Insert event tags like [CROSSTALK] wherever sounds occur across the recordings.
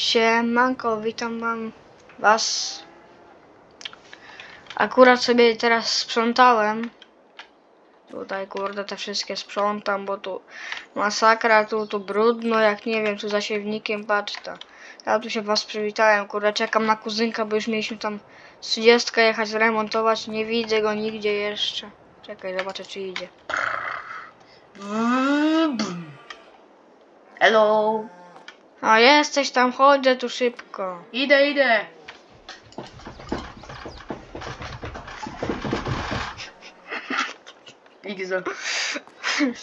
Siemanko, witam was. Akurat sobie teraz sprzątałem. Tutaj kurde te wszystkie sprzątam, bo tu masakra, tu, tu brudno, jak nie wiem, tu za siewnikiem, patrz to. Ja tu się was przywitałem, kurde, czekam na kuzynka, bo już mieliśmy tam 30 jechać zremontować, nie widzę go nigdzie jeszcze. Czekaj, zobaczę czy idzie. Hello. A jesteś tam, chodzę tu szybko. Idę, idę. Igzo.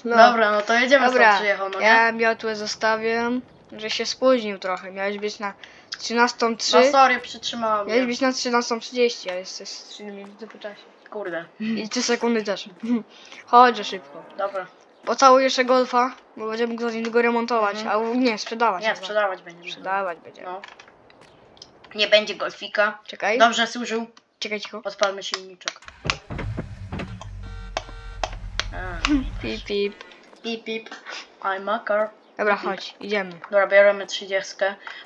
No. Dobra, no to jedziemy Dobra, stąd przyjechał, no nie? ja miotłę zostawiam, że się spóźnił trochę. Miałeś być na 13.03. No sorry, przytrzymałam Miałeś mnie. być na 13.30, a jesteś 3 minuty po czasie. Kurde. I 3 sekundy też. [LAUGHS] Chodź że szybko. Dobra. Pocałuj jeszcze golfa, bo będziemy niego remontować. Mhm. A nie, sprzedawać. Nie, chyba. sprzedawać będzie. Sprzedawać będzie. No. Nie będzie golfika. Czekaj, Dobrze służył. czekaj cicho. Odpalmy silniczek. A. Pip, pip. Pip, pip. I'm a car. Dobra, chodź, idziemy. Dobra, bierzemy 30.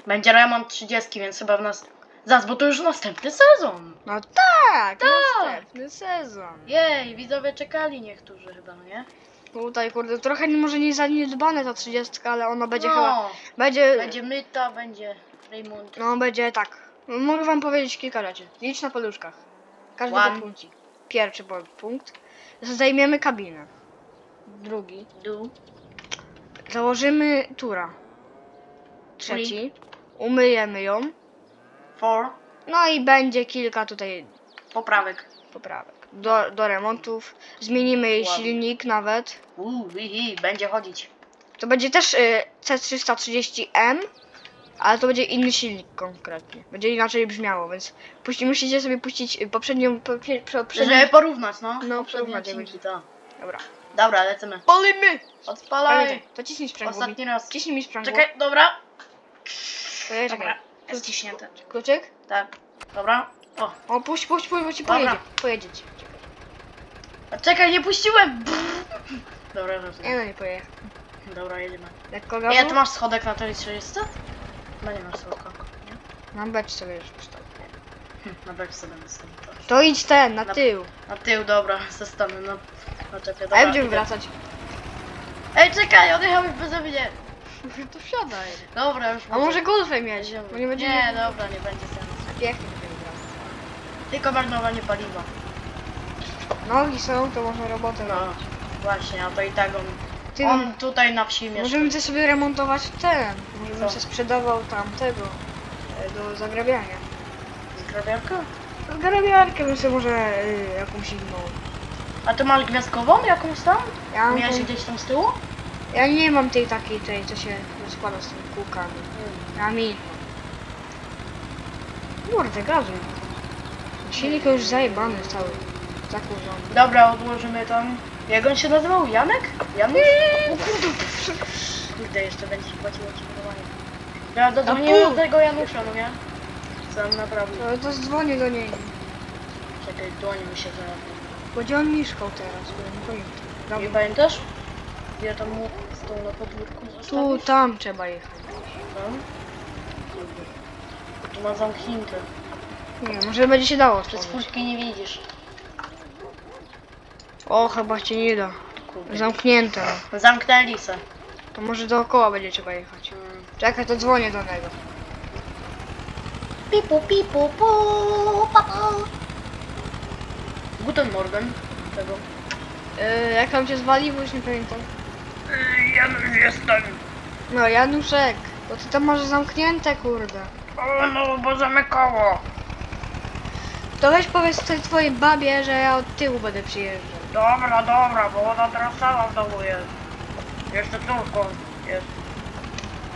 Będzie remont 30, więc chyba w nas... Zaraz, bo to już następny sezon. No tak, Tak. następny sezon. Jej, widzowie czekali niektórzy chyba, no nie? Tutaj kurde, trochę może nie zaniedbane ta 30, ale ona będzie no, chyba. Będzie. Będzie myta, będzie remont. No będzie tak. Mogę wam powiedzieć kilka rzeczy. Licz na paluszkach. Każdy One. punkcik. Pierwszy punkt. Zajmiemy kabinę. Drugi. Du. Założymy tura. Trzeci. Umyjemy ją. For. No i będzie kilka tutaj Poprawek. poprawek. Do, do remontów. Zmienimy jej Ładnie. silnik nawet. Uuu, będzie chodzić. To będzie też y, C330M. Ale to będzie inny silnik konkretnie. Będzie inaczej brzmiało, więc puści, musicie sobie puścić y, poprzednią, poprzednią, Żeby porównać, no. No, Poprzednie porównać odcinki, tak. Dobra. Dobra, lecimy. Palimy! Odpalaj. To ciśnij sprzęgło. Ostatni raz. Ciśnij mi sprzęgło. Czekaj, dobra. Czekaj, Dobra, czekaj. jest ciśnięte. Kluczyk? Tak. Dobra. O, O, puść, puść, puść, bo ci Dobra. pojedzie. Pojedzie ci. Czekaj. a czekaj, nie puściłem. Dobra, Nie no, nie pojedzie. Dobra, jedziemy. Lekko Ej, gazu? a ty masz schodek na tej 30? No nie masz schodka. Mam becz sobie już postawię. Hm, Na beczce będę stał. To idź ten, na Na- tył. Na tył, dobra, [LAUGHS] zostanę, no. No czekaj, A dobra. jak będziemy idę. wracać? Ej, czekaj, odjechałeś beze mnie. [LAUGHS] To wsiadaj. Dobra, już A może golfem jedź? Bo nie będzie... Nie, dobra, nie będzie sensu. Pięknie będziemy wracać. Tylko marnowanie paliwa. Nogi są, to można robotę No, właśnie, a to i tak on, Ty, on tutaj na wsi mieszka. możemy też sobie remontować ten. Może bym Co? sobie sprzedawał tamtego e, do zagrabiania. Zgrabiarka? Zgrabiarkę bym sobie może y, jakąś inną. A ty masz gwiazdkową jakąś tam? Ja, mam Miałeś tą- gdzieś tam z tyłu? ja nie mam tej takiej, tej, co się składa z tymi kółkami. Ja mam inną. Kurde, gazuj. Silnik już zajebany cały. Zakurzony. Dobra, odłożymy tam. Jak on się nazywał? Janek? Janusz? O kurde. Kurde, jeszcze będzie się płaciło ci budowanie. Ja dodzwoniłem do tego Janusza, no nie? Sam naprawdę. To, to dzwonię do niej. Czekaj, dłoń mi się zaraz. Bo gdzie on mieszkał teraz? Bo nie pamiętam. Nie Dobra. pamiętasz? Ja tam mu stał na podwórku Tu, zostawić? tam trzeba jechać. Tam? Tu ma zamknięte. Nie, może będzie się dało Przez otworzyć. furtki nie widzisz. O, chyba się nie da. Kurde. Zamknięte. Zamknęli se. To może dookoła będzie trzeba jechać. Czekaj, to dzwonię do niego. Pipu, pipu, pu, pa, pa. Guten Morgen. Tego. Yy, jak tam cię zwali, bo już nie pamiętam. Janusz jestem. No, Januszek, bo ty tam masz zamknięte, kurde. O no, bo zamykało. To weź powiedz tej twojej babie, że ja od tyłu będę przyjeżdżał. Dobra, dobra, bo ona teraz sama w domu jest. Jeszcze córką jest.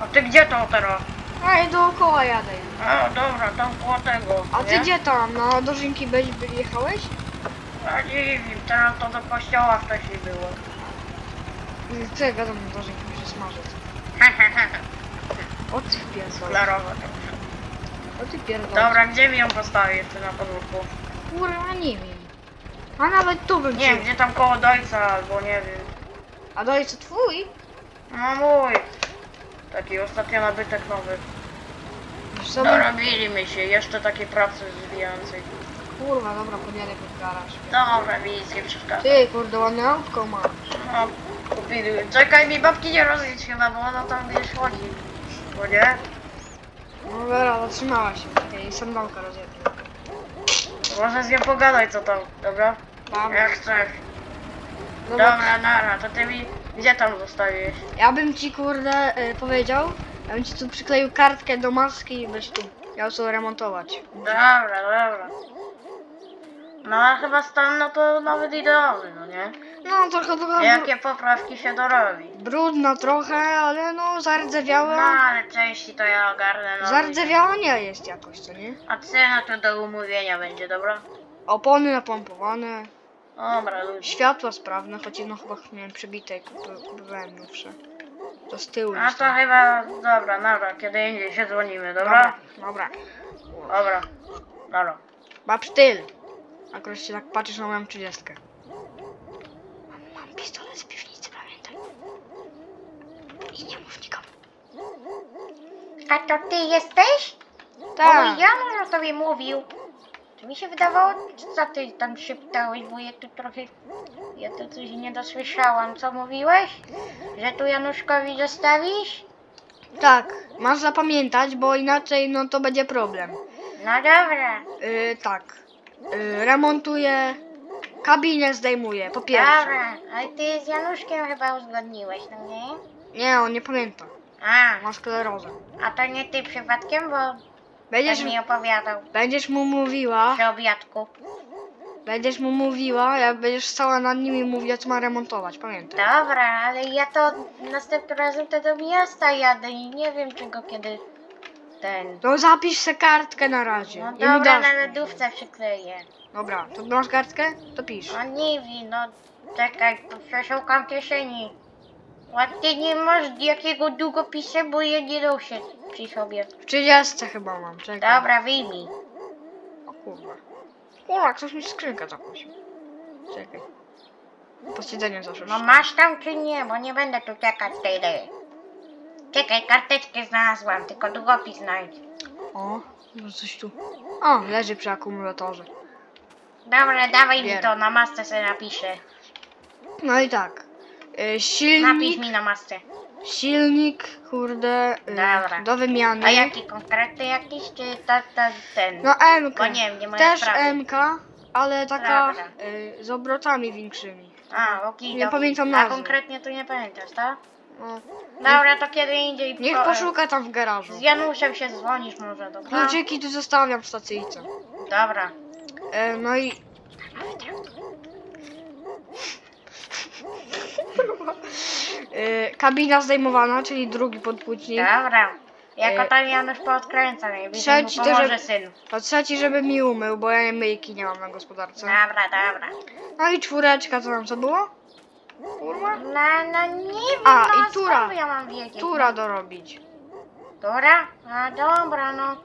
A ty gdzie to teraz? A ja dookoła jadę. A, dobra, tam koło tego. A ty nie? gdzie tam? Na dożynki byś by jechałeś? A nie wiem, teraz to do kościoła wcześniej było. Co ja na dożynki, muszę smażyć. O ty pierdol. Klarowe to. O ty pierdol. Dobra, gdzie mi ją postawię jeszcze na podwórku? Kurwa, nie wiem. A nawet tu bym Nie wiem, gdzie tam koło dojca albo nie wiem. A dojść twój? No mój. Taki ostatnio nabytek nowy. Co. Dorobiliśmy się, jeszcze takiej pracy zwijającej. Kurwa, dobra, podjadę pod garaż. Dobra, nic nie przeszkadza. Ty, kurde, ładne autko ma. No, kupili. Czekaj, mi babki nie rozjedź chyba, bo ona tam gdzieś chodzi. Bo nie? No dobra, zatrzymała się. Czekaj, sandałka rozjebie. Można z nią pogadać co tam, dobra? Dobra. Jak chcesz. Dobra. Dobra, nara, to ty mi gdzie tam zostawiłeś? Ja bym ci, kurde, y, powiedział, ja bym ci tu przykleił kartkę do maski i byś tu miał sobie remontować. Dobra, dobra. No a chyba stan no to nawet idealny, no nie? No, trochę była Jakie poprawki się dorobi? brudna trochę, ale no, No zardzewiała. ale części to ja ogarnę, no. Zardzewiała nie jest jakoś, co nie? A cena to do umówienia będzie, dobra? Opony napompowane, Dobra, ludzie. światła sprawne, choć jedno chyba miałem przebite i kupi- kupowałem nowsze. To z tyłu A jest to tam. chyba, dobra, dobra, kiedy indziej się dzwonimy, dobra? Dobra, dobra. Dobra, dobra. Bab styl. Akurat się tak patrzysz na moją 30. Mam, mam pistolet z piwnicy, pamiętaj. I nie mów nikomu. A to ty jesteś? Bo Tak. mój Janusz o tobie mówił. To mi się wydawało, co ty tam szeptałeś, bo ja tu trochę... Ja tu coś nie dosłyszałam. Co mówiłeś? Że tu Januszkowi zostawisz? Tak, masz zapamiętać, bo inaczej no to będzie problem. No dobra. Yy, tak. Yy, remontuję. Kabinę zdejmuję, po pierwsze. Dobra. Ale ty z Januszkiem chyba uzgodniłeś, no nie? Nie, on nie pamięta. A, Ma sklerozę. a to nie ty przypadkiem, bo Będziesz, tak mi opowiadał będziesz mu mówiła, przy obiadku. będziesz mu mówiła, jak będziesz stała nad nim i mówiła, co ma remontować, pamiętaj. Dobra, ale ja to następnym razem to do miasta jadę i nie wiem czego kiedy ten... No zapisz se kartkę na razie. No I mi dobra, dasz. na lodówce przykleję. Dobra, to masz kartkę? To pisz. No nie wiem, no czekaj, to przeszukam kieszeni. Ładnie nie masz jakiego długopisu, bo ja nie noszę przy sobie. W 30 chyba mam, czekaj. Dobra, wyjmij. O kurwa. Kurwa, ktoś mi skrzynkę zakusił. Czekaj. Po siedzeniu zawsze. No masz tam czy nie, bo nie będę tu czekać tyle. Czekaj, karteczkę znalazłam, tylko długopis znajdź. O, może coś tu. O, leży przy akumulatorze. Dobra, dawaj mi Bierę. to, na masce sobie napiszę. No i tak. Y, Napisz silnik, mi na masce. silnik, kurde, y, Dobra. do wymiany. A jaki konkretny jakiś, czy ta, ta, ten? No MK. Bo nie wiem, nie moja Też sprawa. MK, ale taka Dobra. y, z obrotami większymi. A, okej. Nie to- pamiętam A nazwy. konkretnie tu nie pamiętasz, tak? No. Dobra, to kiedy indziej. Niech po- poszuka tam w garażu. Z Januszem się dzwonisz może, dobra? Kluczyki tu zostawiam w stacyjce. Dobra. E, no i. E, kabina zdejmowana, czyli drugi podpłucznik. Dobra. Jako E, tam Janusz poodkręca, trzeci mu to, pomoże że- syn. A trzeci, żeby mi umył, bo ja myjki nie mam na gospodarce. Dobra, dobra. No i czwóreczka, co tam co było? Kurwa? No, no nie wiem, A, no i tura. skąd ja mam wiedzieć? Tura dorobić. Tura? A dobra, no.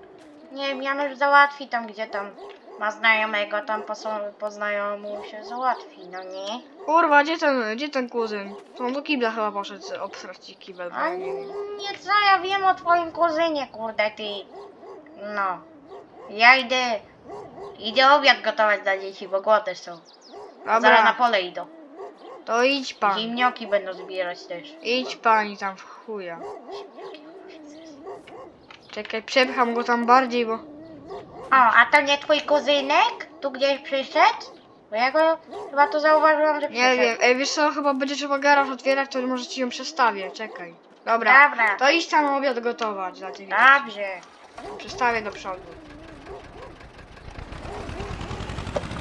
Nie wiem, Janusz załatwi tam, gdzie tam ma znajomego, tam po, są- po znajomu się załatwi, no nie? Kurwa, gdzie ten, gdzie ten kuzyn? On do kibla chyba poszedł obstrać ci kibel, bo A ja nie wiem. nie co ja wiem o twoim kuzynie, kurde ty. No. Ja idę. Idę obiad gotować dla dzieci, bo głodne są. Zaraz na Dobra, pole idą. To idź pan. Ziemnioki będą zbierać też. Idź pani tam w chuja. Czekaj, przepcham go tam bardziej, bo... O, a to nie twój kuzynek? Tu gdzieś przyszedł? Bo ja go chyba to zauważyłam, że Nie przyszedł. wiem, ej wiesz co, chyba będzie trzeba garaż otwierać, to może ci ją przestawię, czekaj. Dobra, Dobra. to idź tam obiad gotować dla tych Dobrze. Przestawię do przodu.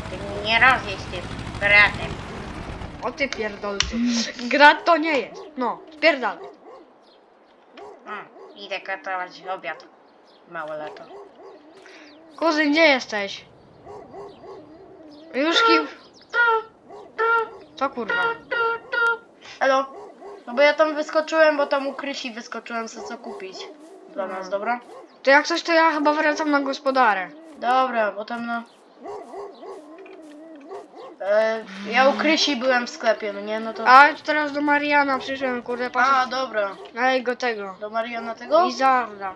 Ty mnie nie rozjeźdź tym bratem. O ty pierdolcu. Grat to nie jest. No, spierdalaj. O, idę gotować obiad. Mało lato. Kuzyn, gdzie jesteś? Już kim? Co kurwa? Elo? No bo ja tam wyskoczyłem, bo tam u Krysi wyskoczyłem sobie co kupić. Dla nas, dobra? To jak coś, to ja chyba wracam na gospodarę. Dobra, bo tam no... E, ja u Krysi byłem w sklepie, no nie? No to... A teraz do Mariana przyszedłem, kurde, patrz. A, dobra. Na jego tego. Do Mariana tego? Lizarda.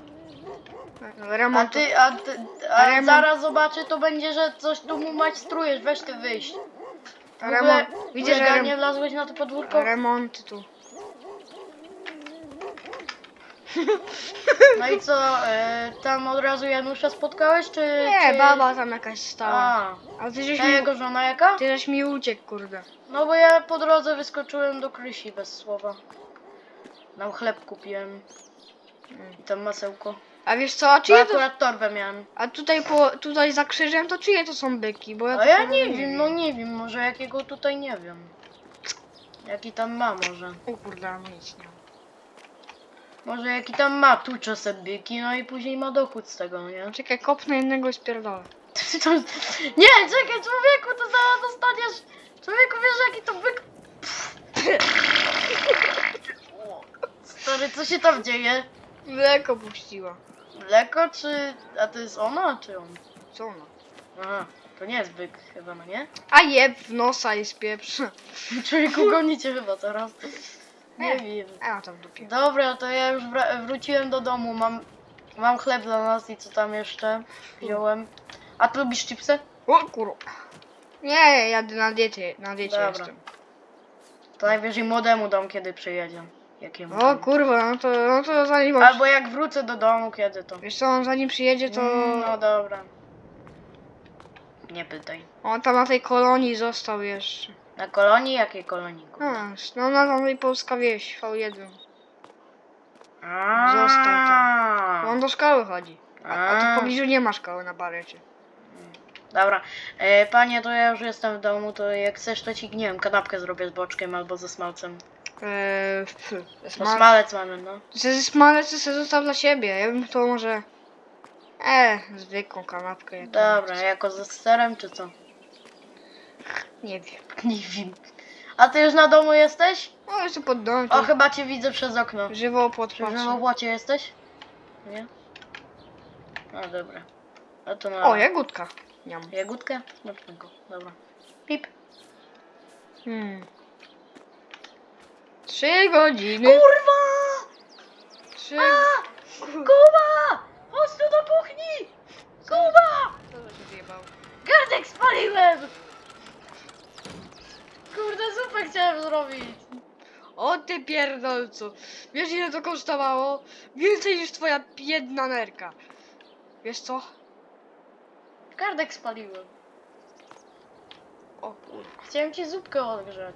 A Remont. ty, a ty, a Remont. zaraz zobaczy, to będzie, że coś tu mu majstrujesz, weź ty wyjść. W ogóle, Remont. Widzisz, że rem... nie wlazłeś na to podwórko? remont tu. No i co, e, tam od razu Janusza spotkałeś, czy... Nie, czy... baba tam jakaś stała. A, A ty żeś a mi, jego żona jaka? ty żeś mi uciekł, kurde. No bo ja po drodze wyskoczyłem do Krysi bez słowa. Nam chleb kupiłem i tam masełko. A wiesz co, a Bo czyje to... akurat torbę miałem. A tutaj po, tutaj za krzyżem to czyje to są byki? Bo ja, A ja nie wiem, no nie wiem, może jakiego tutaj nie wiem. Jaki tam ma może. O kurde, a nic nie. Może jaki tam ma tucze byki, no i później ma dochód z tego, nie? Czekaj, kopnę jednego i spierdolę. [LAUGHS] To- Nie, czekaj, człowieku, to zaraz dostaniesz. Człowieku, wiesz jaki to byk. [LAUGHS] Stary, co się tam dzieje? Mleko puściła. Mleko czy. A to jest ona, czy on? Co ona? Aha, to nie jest byk chyba, no nie? A jeb w nosa i spieprz. [LAUGHS] Człowieku gonicie chyba teraz. Nie wiem. A tam w dupie. Dobra, to ja już wra- wróciłem do domu, mam, mam chleb dla nas i co tam jeszcze wziąłem. A ty lubisz chipsy? O kurwa. Nie, jadę na diecie, na diecie Dobra. jestem. To najwyżej młodemu dam, kiedy przyjedzie. Jakiemu O tam. kurwa, no to, no to zanim on... Albo jak wrócę do domu, kiedy to. Wiesz co, on zanim przyjedzie to... Mm, No dobra. Nie pytaj. On tam na tej kolonii został jeszcze. Na kolonii? Jakiej kolonii? A, no na tamtej polska wieś, V1. A. Został tam. On do szkoły chodzi. A, a tu w pobliżu nie ma szkoły na barecie. Dobra. E, panie, to ja już jestem w domu, to jak chcesz, to ci, nie wiem, kanapkę zrobię z boczkiem albo ze smalcem. Eee, pff, Bo smal... smalec mamy, no. Ze smalec to sobie został dla siebie. Ja bym to może... E, zwykłą kanapkę. jaką Dobra, jako ze serem, czy co? Nie wiem. [LAUGHS] Nie wiem. A ty już na domu jesteś? No jeszcze pod domem. O, Tu chyba cię widzę przez okno. żywo Czy podpatrzę. w płocie jesteś? Nie? No dobra. A to na... O, jagódka. Niam. Jagódkę? Smacznego. Dobra. Pip. Hmm. Trzy godziny. Kurwa! Trzy... A! Kuba! Chodź tu do kuchni! Kuba! Co to się? Gardek spaliłem! Kurde, zupę chciałem zrobić. O ty pierdolcu. Wiesz ile to kosztowało? Więcej niż twoja jedna nerka. Wiesz co? Gardek spaliłem. O kurwa. Chciałem ci zupkę odgrzać.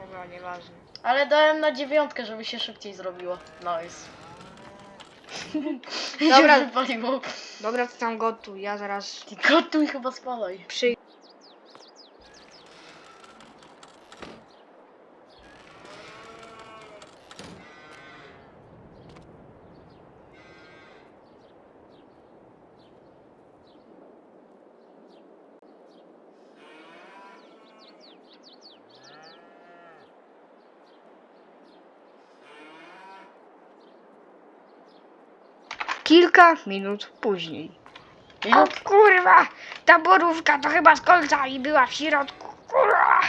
Dobra, nieważne. Ale dałem na dziewiątkę, żeby się szybciej zrobiło. Nice. Dobra. [LAUGHS] się wypaliło. Dobra, to tam gotuj. Ja zaraz Ty gotuj chyba spalaj. przyjdę. Kilka minut później. O kurwa! Ta borówka to chyba z kolcami była w środku. Kurwa!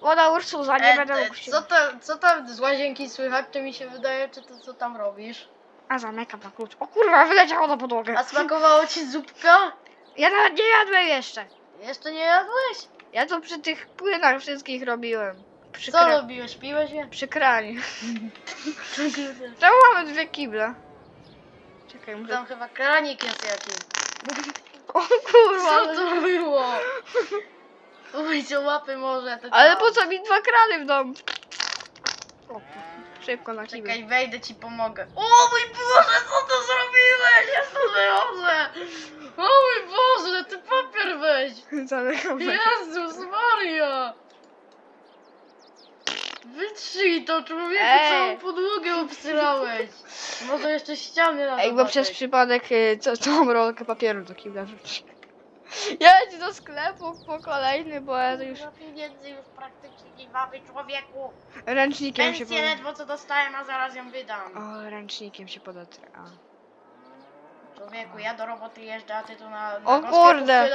Woda Ursusa, nie E, będę e, mógł się... co, tam, co tam z łazienki słychać, czy mi się wydaje, czy to co tam robisz? A zamykam na klucz. O kurwa, wyleciało na podłogę. A smakowało ci zupka? Ja nawet nie jadłem jeszcze. Jeszcze nie jadłeś? Ja to przy tych płynach wszystkich robiłem. Przy, Co kra... robiłeś? Piłeś je? przy kranie. Czemu mamy [LAUGHS] dwie kible? Czekaj, muszę... Tam chyba kranik jest jakiś. O kurwa! Co to było? Umyjcie łapy może. Te Ale po co mi dwa krany w domu? O, szybko na kibel. Czekaj, wejdę ci pomogę. O mój Boże, co to zrobiłeś? Ja to wychodzę. O mój Boże, ty papier weź. [LAUGHS] Zamykam. Jezus Maria. Wytrzyj to, człowieku, Ej. całą podłogę obsyrałeś. Może jeszcze ściany na bo przez przypadek y, co, całą rolkę papieru do kibla wrzuciłem. Jedź do sklepu po kolejny, bo ja to już Dużo pieniędzy już praktycznie nie mamy, człowieku. ręcznikiem się Pensję pod... ledwo co dostałem, a zaraz ją wydam. O, ręcznikiem się podetrę. a. Człowieku, ja do roboty jeżdżę, a ty tu na, na O kurde.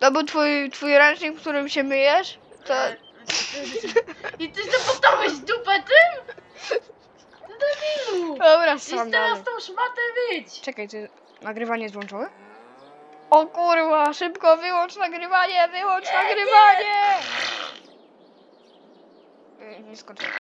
To był twój, twój ręcznik, w którym się myjesz? To... Ale- I ty zapotałeś dupę tym? Ty debilu! Dobra, I sam teraz dalej. tą szmatę wyjdź! Czekaj, ty nagrywanie jest włączone? O kurwa, szybko wyłącz nagrywanie, wyłącz nagrywanie! Nie, nie skończyłem.